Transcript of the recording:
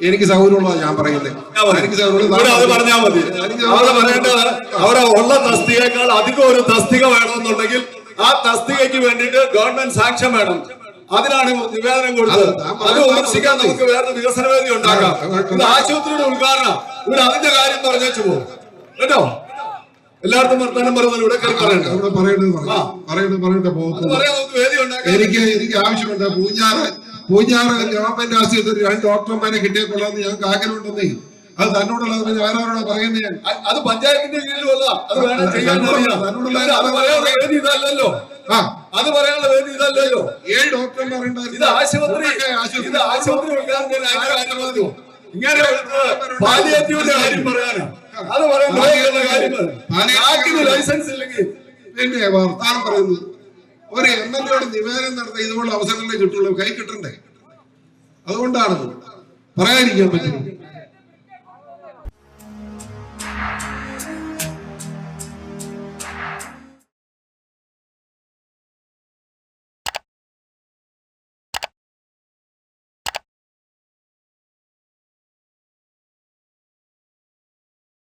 എനിക്ക് സൗകര്യമുള്ളതാണ് ഞാൻ പറയുന്നത് എനിക്ക് പറഞ്ഞാൽ മതി. അവിടെ പറയേണ്ടത് അവിടെ ഉള്ള തസ്തികയേക്കാൾ അധികം ഒരു തസ്തിക വേണമെന്നുണ്ടെങ്കിൽ ആ തസ്തികയ്ക്ക് വേണ്ടിയിട്ട് ഗവൺമെന്റ് സാക്ഷ്യം വേണം. അതിനാണ് നിവേദനം കൊടുത്തത്. അത് വിമർശിക്കാൻ നമുക്ക് വേറെ വികസന വേദി ഉണ്ടാക്കാം. ഇത് ആശുപത്രിയുടെ ഉദ്ഘാടനം. ഇവിടെ അതിന്റെ കാര്യം പറഞ്ഞു പോകും. കേട്ടോ? എല്ലായിടത്തും വർത്തമാനം പറയുന്നത് ഇവിടെ പറയണ്ട. ഇവിടെ പറയേണ്ടത് പറയണ്ട പറയണ്ട വേദി ഉണ്ടാക്കാം. എനിക്ക് എനിക്ക് ആവശ്യമുണ്ട്. പൂഞ്ഞാറ് പൂഞ്ഞാറ് ഗവൺമെന്റ് ആശുപത്രി രണ്ട് ഡോക്ടർമാരെ കിട്ടിയക്കൊള്ളാന്ന് ഞങ്ങൾക്ക് ആഗ്രഹമുണ്ടെന്നേ. അത് തന്നോടുള്ളത് പിന്നെ വേറെ ആരോടാ പറയുന്നത് ഞാൻ അത് പഞ്ചായത്തിന്റെ കീഴിലുമല്ലോ അത് വേണം ചെയ്യാൻ ഇതല്ലല്ലോ. ആ. അത് പറയാനുള്ള വേദി ഇതല്ലല്ലോ. ഏഴ് ഡോക്ടർമാർ ഉണ്ടായിരുന്നു. ഇത് ആശുപത്രി ഇത് ആശുപത്രി പറഞ്ഞു? ഇങ്ങനെ പാലിയേറ്റീവിന്റെ കാര്യം പറയാനാ. അത് പറയാൻ കാര്യം ലൈസൻസ് ഇല്ലെങ്കിൽ പിന്നെ വർത്താനം പറയുന്നത് ഒരു എം എൽ എയുടെ നിവേദനം നടത്താൻ ഇതുപോലുള്ള അവസരങ്ങളെ കിട്ടുള്ളൂ. കൈ കിട്ടണ്ടേ? അതുകൊണ്ടാണ് പറയാതിരിക്കാൻ പറ്റും